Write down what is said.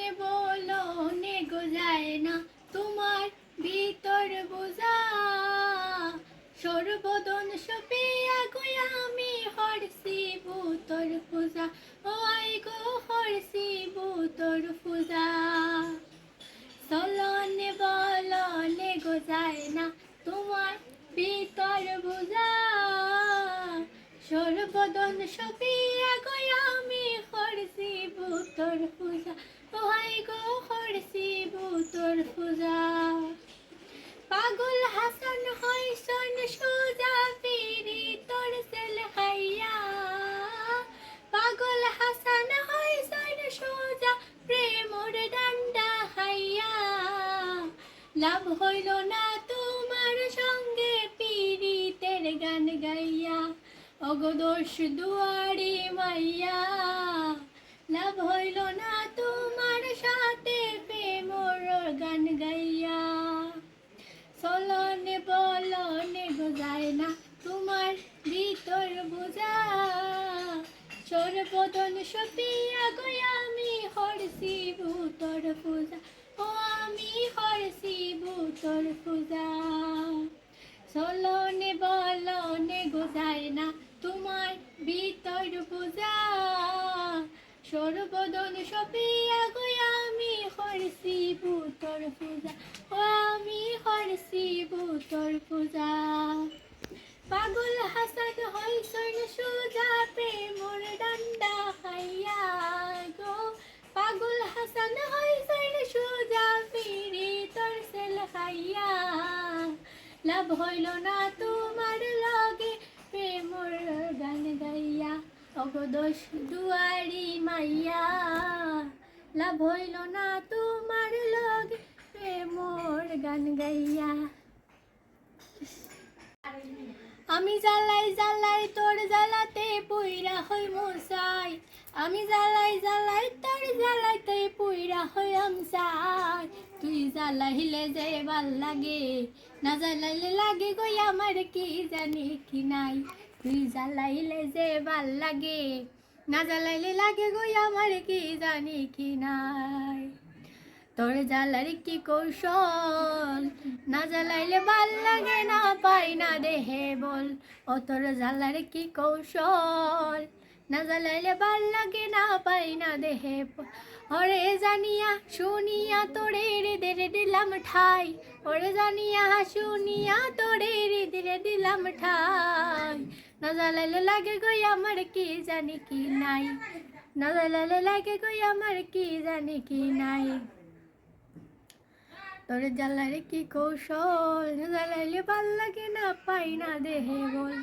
নে বলো নে গো যায় না, তোমার ভিতর বোঝা। সর্বদন সপিয়া গয়া আমি হরসি বুতর পূজা। ও আই গো, হরসি বুতর পূজা। চলনে বলনে গো যায় না, তোমার ভিতর বোঝা। সর্বদন সপিয়া গয়া আমি হরসি বুতর পূজা। লাভ হইল না তোমার সঙ্গে পীড়িতের গান গাইয়া। অগদোষ দুয়ারি মাইয়া, লাভ হইল না তোমার সাথে প্রেমর গান গাইয়া। চলনে বলনে বোঝায় না তোমার ভিতর বোঝা। সর্বদন সপিয়া গয়া আমি হরসি ভূতর পূজা। ও আমি হরসি ভূতর পূজা। চলনে বলনে গোজায় না তোমার ভিতর পূজা। সর্বদন সপিয়া গয়া আমি হরসি ভূতর পূজা। ও আমি হরসি ভূতর পূজা। খাইয়া লাভ হইল না তোমার লগে। প্রেমর গান গাইয়া দুয়ারি মাইয়া, লাভ হইল না তোমার লগে। প্রেমর গান গাইয়া। আমি জ্বালাই জ্বালাই তোর জ্বালাতে পুইরা হই মশাই। আমি জ্বালাই জ্বালাই পুইরা হই আমসাই তুই জ্বালাইলে যে ভালো লাগে, না জ্বালাইলে লাগে গই আমার কি জানি কি নাই। তুই জ্বালাইলে যে ভালো লাগে, না জ্বালাইলে লাগে গই আমার কি জানি কি নাই। তোর জ্বালার কি কৌশল, না জ্বালাইলে ভালো লাগে, না পাই না দেহে বল। ও তোর জ্বালার কি কৌশল না জ্বালাইলে ভালো লাগে না, পাই না দেহে। ওরে জানিয়া শুনিয়া তোরে হৃদয়ে দিলাম ঠাই। ওরে জানিয়া শুনিয়া তোরে হৃদয়ে দিলাম ঠাই। না জ্বালাইলে লাগে গই আমার কি জানি কি নাই। না জ্বালাইলে লাগে গই আমার কি জানি কি নাই। তোর জ্বালারে কি কৌশল? জ্বালাইলে ভালো লাগে না, পাই না দেহে বল।